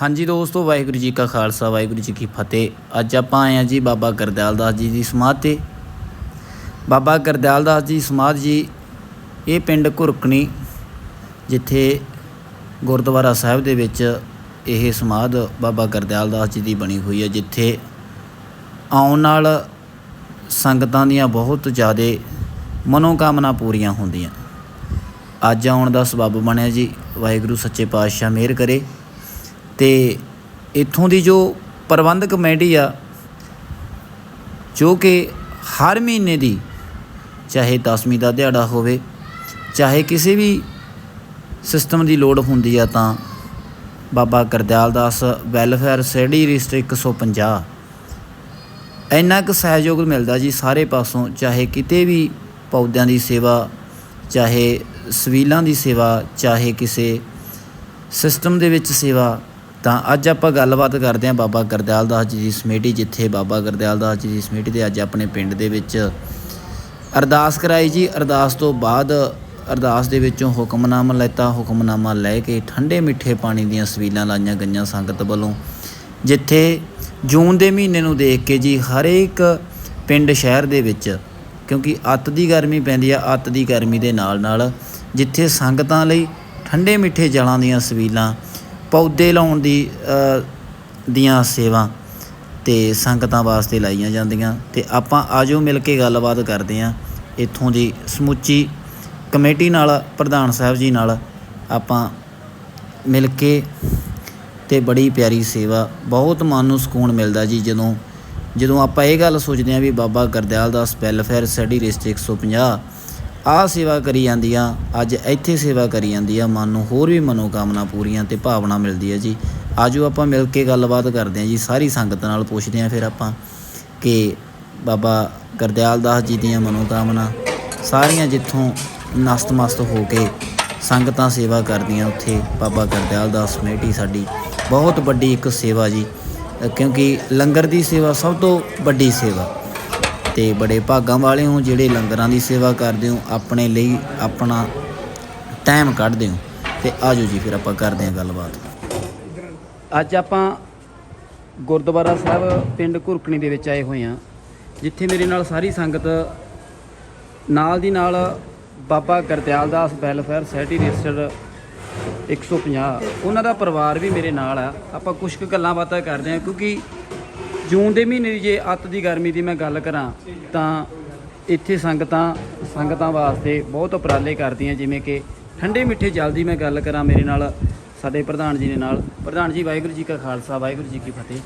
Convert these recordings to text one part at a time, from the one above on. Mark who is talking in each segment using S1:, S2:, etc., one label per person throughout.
S1: ਹਾਂਜੀ ਦੋਸਤੋ, ਵਾਹਿਗੁਰੂ ਜੀ ਕਾ ਖਾਲਸਾ, ਵਾਹਿਗੁਰੂ ਜੀ ਕੀ ਫਤਿਹ। ਅੱਜ ਆਪਾਂ ਆਏ ਹਾਂ ਜੀ ਬਾਬਾ ਗਰਦਿਆਲ ਦਾਸ ਜੀ ਦੀ ਸਮਾਧ ਤੇ। ਬਾਬਾ ਗਰਦਿਆਲ ਦਾਸ ਜੀ ਸਮਾਧ ਜੀ, ਇਹ ਪਿੰਡ ਘੁਰਕਣੀ, ਜਿੱਥੇ ਗੁਰਦੁਆਰਾ ਸਾਹਿਬ ਦੇ ਵਿੱਚ ਇਹ ਸਮਾਧ ਬਾਬਾ ਗਰਦਿਆਲ ਦਾਸ ਜੀ ਦੀ ਬਣੀ ਹੋਈ ਹੈ, ਜਿੱਥੇ ਆਉਣ ਨਾਲ ਸੰਗਤਾਂ ਦੀਆਂ ਬਹੁਤ ਜ਼ਿਆਦਾ ਮਨੋਕਾਮਨਾ ਪੂਰੀਆਂ ਹੁੰਦੀਆਂ। ਅੱਜ ਆਉਣ ਦਾ ਸਬਬ ਬਣਿਆ ਜੀ, ਵਾਹਿਗੁਰੂ ਸੱਚੇ ਪਾਤਸ਼ਾਹ ਮਿਹਰ ਕਰੇ। ਤੇ ਇੱਥੋਂ ਦੀ ਜੋ ਪ੍ਰਬੰਧਕ ਕਮੇਟੀ ਆ, ਜੋ ਕਿ ਹਰ ਮਹੀਨੇ ਦੀ, ਚਾਹੇ 10ਵੀਂ ਦਾ ਦਿਹਾੜਾ ਹੋਵੇ, ਚਾਹੇ ਕਿਸੇ ਵੀ ਸਿਸਟਮ ਦੀ ਲੋੜ ਹੁੰਦੀ ਆ ਤਾਂ Baba Kardial Das welfare study district 150 ਇੰਨਾ ਕੁ ਸਹਿਯੋਗ ਮਿਲਦਾ ਜੀ ਸਾਰੇ ਪਾਸੋਂ, ਚਾਹੇ ਕਿਤੇ ਵੀ ਪੌਦਿਆਂ ਦੀ ਸੇਵਾ, ਚਾਹੇ ਸਵੀਲਾਂ ਦੀ ਸੇਵਾ, ਚਾਹੇ ਕਿਸੇ ਸਿਸਟਮ ਦੇ ਵਿੱਚ ਸੇਵਾ ਤਾਂ ਅੱਜ ਆਪਾਂ ਗੱਲਬਾਤ ਕਰਦੇ ਹਾਂ ਬਾਬਾ ਗਰਦਿਆਲ ਦਾਸ ਜੀ ਦੀ ਸਮੇਟੀ, ਜਿੱਥੇ ਬਾਬਾ ਗਰਦਿਆਲ ਦਾਸ ਜੀ ਦੀ ਸਮੇਟੀ ਦੇ ਅੱਜ ਆਪਣੇ ਪਿੰਡ ਦੇ ਵਿੱਚ ਅਰਦਾਸ ਕਰਾਈ ਜੀ। ਅਰਦਾਸ ਤੋਂ ਬਾਅਦ ਅਰਦਾਸ ਦੇ ਵਿੱਚੋਂ ਹੁਕਮਨਾਮਾ ਲੈਤਾ। ਹੁਕਮਨਾਮਾ ਲੈ ਕੇ ਠੰਡੇ ਮਿੱਠੇ ਪਾਣੀ ਦੀਆਂ ਸਵੀਲਾਂ ਲਾਈਆਂ ਗਈਆਂ ਸੰਗਤ ਵੱਲੋਂ, ਜਿੱਥੇ ਜੂਨ ਦੇ ਮਹੀਨੇ ਨੂੰ ਦੇਖ ਕੇ ਜੀ ਹਰੇਕ ਪਿੰਡ ਸ਼ਹਿਰ ਦੇ ਵਿੱਚ, ਕਿਉਂਕਿ ਅੱਤ ਦੀ ਗਰਮੀ ਪੈਂਦੀ ਆ, ਅੱਤ ਦੀ ਗਰਮੀ ਦੇ ਨਾਲ ਨਾਲ ਜਿੱਥੇ ਸੰਗਤਾਂ ਲਈ ਠੰਡੇ ਮਿੱਠੇ ਜਲਾਂ ਦੀਆਂ ਸਵੀਲਾਂ ਪੌਦੇ ਲਾਉਣ ਦੀ ਦੀਆਂ ਸੇਵਾ ਤੇ ਸੰਗਤਾਂ ਵਾਸਤੇ ਲਾਈਆਂ ਜਾਂਦੀਆਂ ਤੇ ਆਪਾਂ ਆਜੋ ਮਿਲ ਕੇ ਗੱਲਬਾਤ ਕਰਦੇ ਆਂ ਇੱਥੋਂ ਦੀ ਸਮੁੱਚੀ ਕਮੇਟੀ ਨਾਲ, ਪ੍ਰਧਾਨ ਸਾਹਿਬ ਜੀ ਨਾਲ ਆਪਾਂ ਮਿਲ ਕੇ ਤੇ ਬੜੀ ਪਿਆਰੀ ਸੇਵਾ, ਬਹੁਤ ਮਨ ਨੂੰ ਸਕੂਨ ਮਿਲਦਾ ਜੀ ਜਦੋਂ ਜਦੋਂ ਆਪਾਂ ਇਹ ਗੱਲ ਸੋਚਦੇ ਆਂ ਵੀ ਬਾਬਾ ਗਰਦਿਆਲ ਦਾ ਦਾਸ ਵੈਲਫੇਅਰ ਸਟੱਡੀ ਡਿਸਟ੍ਰਿਕਟ 150 ਆਹ ਸੇਵਾ ਕਰੀ ਜਾਂਦੀ ਆ ਅੱਜ ਇੱਥੇ ਸੇਵਾ ਕਰੀ ਜਾਂਦੀ ਆ, ਮਨ ਨੂੰ ਹੋਰ ਵੀ ਮਨੋਕਾਮਨਾ ਪੂਰੀਆਂ ਤੇ ਭਾਵਨਾ ਮਿਲਦੀ ਆ ਜੀ। ਆਜੋ ਆਪਾਂ ਮਿਲ ਕੇ ਗੱਲਬਾਤ ਕਰਦੇ ਆਂ ਜੀ, ਸਾਰੀ ਸੰਗਤ ਨਾਲ ਪੁੱਛਦੇ ਆਂ ਫਿਰ ਆਪਾਂ ਕਿ ਬਾਬਾ ਗਰਦਿਆਲ ਦਾਸ ਜੀ ਦੀਆਂ ਮਨੋਕਾਮਨਾ ਸਾਰੀਆਂ ਜਿੱਥੋਂ ਨਸਤਮਸਤ ਹੋ ਕੇ ਸੰਗਤਾਂ ਸੇਵਾ ਕਰਦੀਆਂ ਉੱਥੇ, ਬਾਬਾ ਗਰਦਿਆਲ ਦਾਸ ਕਮੇਟੀ ਸਾਡੀ ਬਹੁਤ ਵੱਡੀ ਇੱਕ ਸੇਵਾ ਜੀ, ਕਿਉਂਕਿ ਲੰਗਰ ਦੀ ਸੇਵਾ ਸਭ ਤੋਂ ਵੱਡੀ ਸੇਵਾ। ਤੇ ਬੜੇ ਭਾਗਾਂ ਵਾਲੇ ਹੋ, ਜਿਹੜੇ ਲੰਗਰਾਂ ਦੀ ਸੇਵਾ ਕਰਦੇ ਹੋ, ਆਪਣੇ ਲਈ ਆਪਣਾ ਟਾਈਮ ਕੱਢਦੇ ਹੋ। ਤੇ ਆਜੋ ਜੀ, ਫਿਰ ਆਪਾਂ ਕਰਦੇ ਹਾਂ ਗੱਲਬਾਤ। ਅੱਜ ਆਪਾਂ ਗੁਰਦੁਆਰਾ ਸਾਹਿਬ ਪਿੰਡ ਘੁਰਕਣੀ ਦੇ ਵਿੱਚ ਆਏ ਹੋਏ ਹਾਂ, ਜਿੱਥੇ ਮੇਰੇ ਨਾਲ ਸਾਰੀ ਸੰਗਤ ਨਾਲ ਦੀ ਨਾਲ Baba Gardial Das welfare society register 150 ਉਹਨਾਂ ਦਾ ਪਰਿਵਾਰ ਵੀ ਮੇਰੇ ਨਾਲ ਆ। ਆਪਾਂ ਕੁਝ ਕੁ ਗੱਲਾਂ ਬਾਤਾਂ ਕਰਦੇ ਹਾਂ, ਕਿਉਂਕਿ ਜੂਨ ਦੇ ਮਹੀਨੇ ਦੀ ਜੇ ਅੱਤ ਦੀ ਗਰਮੀ ਦੀ ਮੈਂ ਗੱਲ ਕਰਾਂ, ਤਾਂ ਇੱਥੇ ਸੰਗਤਾਂ ਸੰਗਤਾਂ ਵਾਸਤੇ ਬਹੁਤ ਉਪਰਾਲੇ ਕਰਦੀਆਂ, ਜਿਵੇਂ ਕਿ ਠੰਡੇ ਮਿੱਠੇ ਜਲ ਦੀ ਮੈਂ ਗੱਲ ਕਰਾਂ ਮੇਰੇ ਨਾਲ, ਸਾਡੇ ਪ੍ਰਧਾਨ ਜੀ ਦੇ ਨਾਲ। ਪ੍ਰਧਾਨ ਜੀ, ਵਾਹਿਗੁਰੂ ਜੀ ਕਾ ਖਾਲਸਾ, ਵਾਹਿਗੁਰੂ ਜੀ ਕੀ ਫਤਿਹ।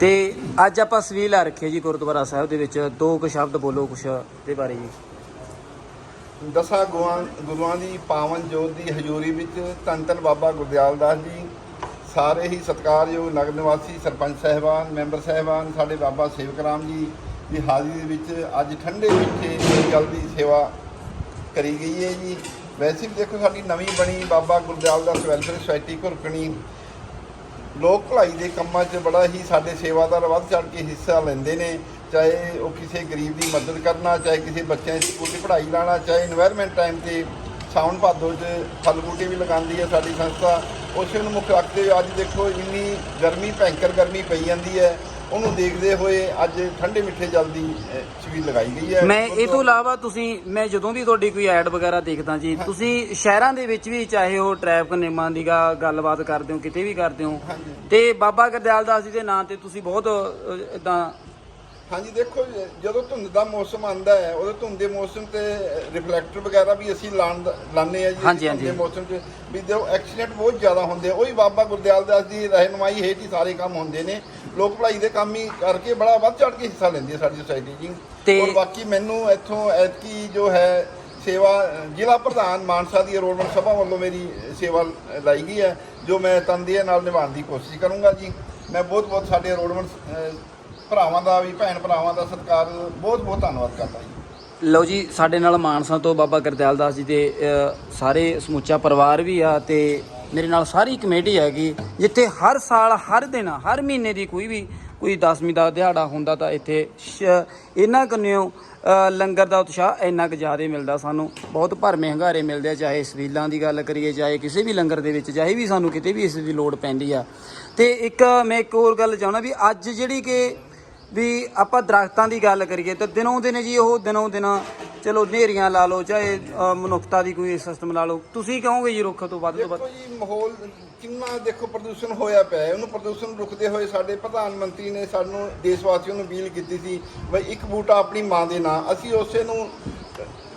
S1: ਤੇ ਅੱਜ ਆਪਾਂ ਸਵੀਲ ਆ ਰੱਖੀ ਜੀ ਗੁਰਦੁਆਰਾ ਸਾਹਿਬ ਦੇ ਵਿੱਚ। ਦੋ ਕੁ ਸ਼ਬਦ ਬੋਲੋ ਕੁਛ ਦੇ ਬਾਰੇ ਜੀ।
S2: ਦਸਾਂ ਗੁਰੂਆਂ ਦੀ ਪਾਵਨ ਜੋਤ ਦੀ ਹਜ਼ੂਰੀ ਵਿੱਚ ਧੰਨ ਧੰਨ ਬਾਬਾ ਗੁਰਦਿਆਲ ਦਾਸ ਜੀ ਸਾਰੇ ਹੀ ਸਤਿਕਾਰਯੋਗ ਨਗਰ ਨਿਵਾਸੀ ਸਰਪੰਚ ਸਾਹਿਬਾਨ, ਮੈਂਬਰ ਸਾਹਿਬਾਨ, ਸਾਡੇ ਬਾਬਾ ਸੇਵਕ ਰਾਮ ਜੀ ਦੀ ਹਾਜ਼ਰੀ ਦੇ ਵਿੱਚ ਅੱਜ ਠੰਡੇ ਮਿੱਠੇ ਗੱਲ ਦੀ ਸੇਵਾ ਕਰੀ ਗਈ ਹੈ ਜੀ। ਵੈਸੇ ਵੀ ਦੇਖੋ ਸਾਡੀ ਨਵੀਂ ਬਣੀ ਬਾਬਾ ਗੁਰਦਿਆਲ ਦਾ ਵੈਲਫੇਅਰ ਸੁਸਾਇਟੀ ਘੁਰਕਣੀ ਲੋਕ ਭਲਾਈ ਦੇ ਕੰਮਾਂ 'ਚ ਬੜਾ ਹੀ ਸਾਡੇ ਸੇਵਾਦਾਰ ਵੱਧ ਚੜ ਕੇ ਹਿੱਸਾ ਲੈਂਦੇ ਨੇ। ਚਾਹੇ ਉਹ ਕਿਸੇ ਗਰੀਬ ਦੀ ਮਦਦ ਕਰਨਾ, ਚਾਹੇ ਕਿਸੇ ਬੱਚਿਆਂ ਦੀ ਸਕੂਲ ਦੀ ਪੜ੍ਹਾਈ ਲਾਣਾ ਚਾਹੇ এনवायरमेंट ਟਾਈਮ ਤੇ ਸਾਉਣ ਭਾਦੋ 'ਚ ਫਲ ਬੂਟੇ ਵੀ ਲਗਾਉਂਦੀ ਹੈ ਸਾਡੀ ਸੰਸਥਾ। ਉਸੇ ਨੂੰ ਮੁੱਖ ਰੱਖਦੇ ਅੱਜ ਦੇਖੋ ਇੰਨੀ ਗਰਮੀ ਭੈਂਕਰ ਗਰਮੀ ਪਈ ਜਾਂਦੀ ਹੈ। ਉਹਨੂੰ ਦੇਖਦੇ ਹੋਏ ਅੱਜ ਠੰਡੇ ਮਿੱਠੇ ਜਲ ਦੀ ਛਬੀਲ ਲਗਾਈ ਗਈ ਹੈ।
S1: ਮੈਂ ਇਹ ਤੋਂ ਇਲਾਵਾ ਤੁਸੀਂ ਮੈਂ ਜਦੋਂ ਵੀ ਤੁਹਾਡੀ ਕੋਈ ਐਡ ਵਗੈਰਾ ਦੇਖਦਾ ਜੀ ਤੁਸੀਂ ਸ਼ਹਿਰਾਂ ਦੇ ਵਿੱਚ ਵੀ ਚਾਹੇ ਉਹ ਟ੍ਰੈਫਿਕ ਨਿਯਮਾਂ ਦੀ ਗੱਲਬਾਤ ਕਰਦੇ ਹੋ ਕਿਤੇ ਵੀ ਕਰਦੇ ਹੋ। ਤੇ ਬਾਬਾ ਗਰਦਿਆਲ ਦਾਸ ਜੀ ਦੇ ਨਾਂ ਤੇ ਤੁਸੀਂ ਬਹੁਤ ਇਦਾਂ
S2: ਹਾਂਜੀ ਦੇਖੋ ਜਦੋਂ ਧੁੰਦ ਦਾ ਮੌਸਮ ਆਂਦਾ ਹੈ ਉਹਦੇ ਧੁੰਦ ਦੇ ਮੌਸਮ ਤੇ ਰਿਫਲੈਕਟਰ ਵਗੈਰਾ ਵੀ ਅਸੀਂ ਲਾਣ ਲਾਣੇ ਆ ਜੀ
S1: ਹਾਂਜੀ,
S2: ਧੁੰਦ ਦੇ
S1: ਹਾਂਜੀ।
S2: ਮੌਸਮ 'ਚ ਵੀ ਜੋ ਐਕਸੀਡੈਂਟ ਬਹੁਤ ਜ਼ਿਆਦਾ ਹੁੰਦੇ ਆ ਉਹੀ ਬਾਬਾ ਗੁਰਦਿਆਲ ਦਾਸ ਦੀ ਰਹਿਨਮਾਈ ਹੇਠ ਹੀ ਸਾਰੇ ਕੰਮ ਹੁੰਦੇ ਨੇ। ਲੋਕ ਭਲਾਈ ਦੇ ਕੰਮ ਹੀ ਕਰਕੇ ਬੜਾ ਵੱਧ ਚੜ ਕੇ ਹਿੱਸਾ ਲੈਂਦੀ ਹੈ ਸਾਡੀ ਸੁਸਾਇਟੀ ਜੀ।
S1: ਤੇ-
S2: ਔਰ ਬਾਕੀ ਮੈਨੂੰ ਇੱਥੋਂ ਐਤਕੀ ਜੋ ਹੈ ਸੇਵਾ ਅ, ਜ਼ਿਲ੍ਹਾ ਪ੍ਰਧਾਨ ਮਾਨਸਾ ਦੀ ਅਰੋੜਮਨ ਸਭਾ ਵੱਲੋਂ ਮੇਰੀ ਸੇਵਾ ਲਾਈ ਗਈ ਹੈ ਜੋ ਮੈਂ ਤਨਦੇਹ ਨਾਲ ਨਿਭਾਉਣ ਦੀ ਕੋਸ਼ਿਸ਼ ਕਰੂੰਗਾ ਜੀ। ਮੈਂ ਬਹੁਤ ਬਹੁਤ ਸਾਡੇ ਅਰੋੜਮਨ ਭਰਾਵਾਂ ਦਾ ਵੀ ਭੈਣ ਭਰਾਵਾਂ ਦਾ ਸਰਕਾਰ ਬਹੁਤ ਬਹੁਤ ਧੰਨਵਾਦ ਕਰਦਾ ਜੀ।
S1: ਲਓ ਜੀ ਸਾਡੇ ਨਾਲ ਮਾਨਸਾ ਤੋਂ ਬਾਬਾ ਗੁਰਦਿਆਲ ਦਾਸ ਜੀ ਦੇ ਅ, ਸਾਰੇ ਸਮੁੱਚਾ ਪਰਿਵਾਰ ਵੀ ਆ ਤੇ ਮੇਰੇ ਨਾਲ ਸਾਰੀ ਕਮੇਟੀ ਹੈਗੀ ਜਿੱਥੇ ਹਰ ਸਾਲ ਹਰ ਦਿਨ ਹਰ ਮਹੀਨੇ ਦੀ ਕੋਈ ਵੀ ਕੋਈ 10ਵੀਂ ਦਾ ਦਿਹਾੜਾ ਹੁੰਦਾ ਤਾਂ ਇੱਥੇ ਸ਼- ਇਹਨਾਂ ਕੰਨਿਓ ਲੰਗਰ ਦਾ ਉਤਸ਼ਾਹ ਇੰਨਾ ਕੁ ਜ਼ਿਆਦਾ ਮਿਲਦਾ ਸਾਨੂੰ। ਬਹੁਤ ਭਰਮੇ ਹੰਗਾਰੇ ਮਿਲਦੇ ਆ ਚਾਹੇ ਸਵੀਲਾਂ ਦੀ ਗੱਲ ਕਰੀਏ ਚਾਹੇ ਕਿਸੇ ਵੀ ਲੰਗਰ ਦੇ ਵਿੱਚ ਚਾਹੇ ਵੀ ਸਾਨੂੰ ਕਿਤੇ ਵੀ ਇਸ ਦੀ ਲੋੜ ਪੈਂਦੀ ਆ। ਤੇ ਇੱਕ ਮੈਂ ਇੱਕ ਹੋਰ ਗੱਲ ਚਾਹੁੰਦਾ ਵੀ ਅੱਜ ਜਿਹੜੀ ਕਿ ਵੀ ਆਪਾਂ ਦਰਖਤਾਂ ਦੀ ਗੱਲ ਕਰੀਏ ਤਾਂ ਦਿਨੋਂ ਦਿਨ ਜੀ ਉਹ ਦਿਨੋਂ ਦਿਨ ਚਲੋ ਨੇਰੀਆਂ ਲਾ ਲਓ, ਚਾਹੇ ਮਨੁੱਖਤਾ ਦੀ ਕੋਈ ਸਿਸਟਮ ਲਾ ਲਓ। ਤੁਸੀਂ ਕਹੋਗੇ ਜੀ ਰੁੱਖ ਤੋਂ ਵੱਧ ਤੋਂ ਵੱਧ?
S2: ਦੇਖੋ ਜੀ, ਮਾਹੌਲ ਕਿੰਨਾ ਦੇਖੋ ਪ੍ਰਦੂਸ਼ਣ ਹੋਇਆ ਪਿਆ ਹੈ। ਉਹਨੂੰ ਪ੍ਰਦੂਸ਼ਣ ਰੁਕਦੇ ਹੋਏ ਸਾਡੇ ਪ੍ਰਧਾਨ ਮੰਤਰੀ ਨੇ ਸਾਨੂੰ ਦੇਸ਼ ਵਾਸੀਆਂ ਨੂੰ ਅਪੀਲ ਕੀਤੀ ਸੀ, ਬਈ ਇੱਕ ਬੂਟਾ ਆਪਣੀ ਮਾਂ ਦੇ ਨਾਂ। ਅਸੀਂ ਉਸੇ ਨੂੰ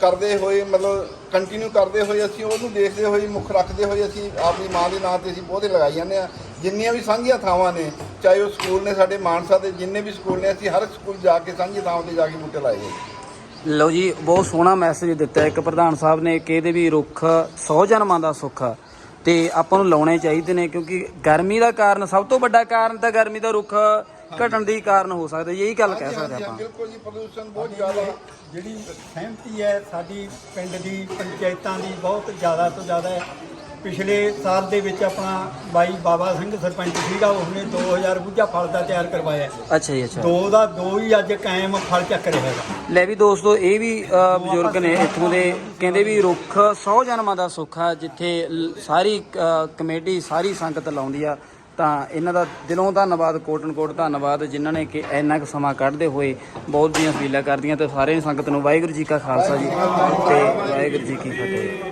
S2: ਕਰਦੇ ਹੋਏ, ਮਤਲਬ ਕੰਟੀਨਿਊ ਕਰਦੇ ਹੋਏ ਅਸੀਂ ਉਹਨੂੰ ਦੇਖਦੇ ਹੋਏ, ਮੁੱਖ ਰੱਖਦੇ ਹੋਏ ਅਸੀਂ ਆਪਣੀ ਮਾਂ ਦੇ ਨਾਂ ਤੇ ਅਸੀਂ ਬਹੁਤੇ ਲਗਾਈ ਜਾਂਦੇ ਆ ਜਿੰਨੀਆਂ ਵੀ ਸਾਂਝੀਆਂ ਥਾਵਾਂ ਨੇ, ਚਾਹੇ ਉਹ ਸਕੂਲ ਨੇ ਸਾਡੇ ਮਾਨਸਾ ਦੇ ਜਿੰਨੇ ਵੀ ਸਕੂਲ ਨੇ, ਅਸੀਂ ਹਰ ਸਕੂਲ ਜਾ ਕੇ ਸਾਂਝੀ ਥਾਵਾਂ ਤੇ ਜਾ ਕੇ ਬੂਟੇ ਲਾਏ ਜੀ
S1: ਲਓ ਜੀ, ਬਹੁਤ ਸੋਹਣਾ ਮੈਸੇਜ ਦਿੱਤਾ ਇੱਕ ਪ੍ਰਧਾਨ ਸਾਹਿਬ ਨੇ ਕਿ ਇਹਦੇ ਵੀ ਰੁੱਖ 100 ਜਨਮਾਂ ਦਾ ਸੁੱਖ ਆ। ਤੇ ਆਪਾਂ ਨੂੰ ਲਾਉਣੇ ਚਾਹੀਦੇ ਨੇ, ਕਿਉਂਕਿ ਗਰਮੀ ਦਾ ਕਾਰਨ, ਸਭ ਤੋਂ ਵੱਡਾ ਕਾਰਨ ਤਾਂ ਗਰਮੀ ਦਾ ਰੁੱਖ ਘਟਣ ਦੀ ਕਾਰਨ ਹੋ ਸਕਦਾ ਜੀ ਇਹੀ ਗੱਲ ਕਹਿ ਸਕਦੇ ਆਪਾਂ।
S2: ਬਿਲਕੁਲ ਜੀ ਪ੍ਰਦੂਸ਼ਣ ਬਹੁਤ ਜ਼ਿਆਦਾ।
S3: ਜਿਹੜੀ ਸਹਿਮਤੀ ਹੈ ਸਾਡੀ ਪਿੰਡ ਦੀ ਪੰਚਾਇਤਾਂ ਦੀ ਬਹੁਤ ਜ਼ਿਆਦਾ ਤੋਂ ਜ਼ਿਆਦਾ ਹੈ। ਪਿਛਲੇ ਸਾਲ ਦੇ ਵਿੱਚ ਆਪਣਾ ਬਾਈ ਬਾਬਾ ਸਿੰਘ ਸਰਪੰਚ ਸੀਗਾ ਉਸਨੇ 2000 ਬੂਝਾ ਫਲ ਦਾ ਤਿਆਰ ਕਰਵਾਇਆ।
S1: ਅੱਛਾ ਜੀ ਅੱਛਾ।
S3: ਦੋ ਦਾ ਦੋ ਹੀ ਅੱਜ ਕਾਇਮ ਫਲ ਚੱਕ ਰਿਹਾ ਹੈਗਾ।
S1: ਲੈ ਵੀ ਦੋਸਤੋ ਇਹ ਵੀ ਅ, ਬਜ਼ੁਰਗ ਨੇ ਇੱਥੋਂ ਦੇ ਕਹਿੰਦੇ ਵੀ ਰੁੱਖ 100 ਜਨਮਾਂ ਦਾ ਸੁੱਖ ਆ ਜਿੱਥੇ ਲ- ਸਾਰੀ ਅ, ਕਮੇਟੀ ਸਾਰੀ ਸੰਗਤ ਲਾਉਂਦੀ ਆ। ਤਾਂ ਇਹਨਾਂ ਦਾ ਦਿਲੋਂ ਧੰਨਵਾਦ ਕੋਟਨ ਕੋਟ ਧੰਨਵਾਦ, ਜਿਨ੍ਹਾਂ ਨੇ ਕਿ ਇੰਨਾ ਕੁ ਸਮਾਂ ਕੱਢਦੇ ਹੋਏ ਬਹੁਤ ਦੀਆਂ ਅਪੀਲਾਂ ਕਰਦੀਆਂ ਤੇ ਸਾਰੇ ਸੰਗਤ ਨੂੰ ਵਾਹਿਗੁਰੂ ਜੀ ਕਾ ਖਾਲਸਾ ਜੀ ਤੇ ਵਾਹਿਗੁਰੂ ਜੀ ਕੀ ਫਤਿਹ।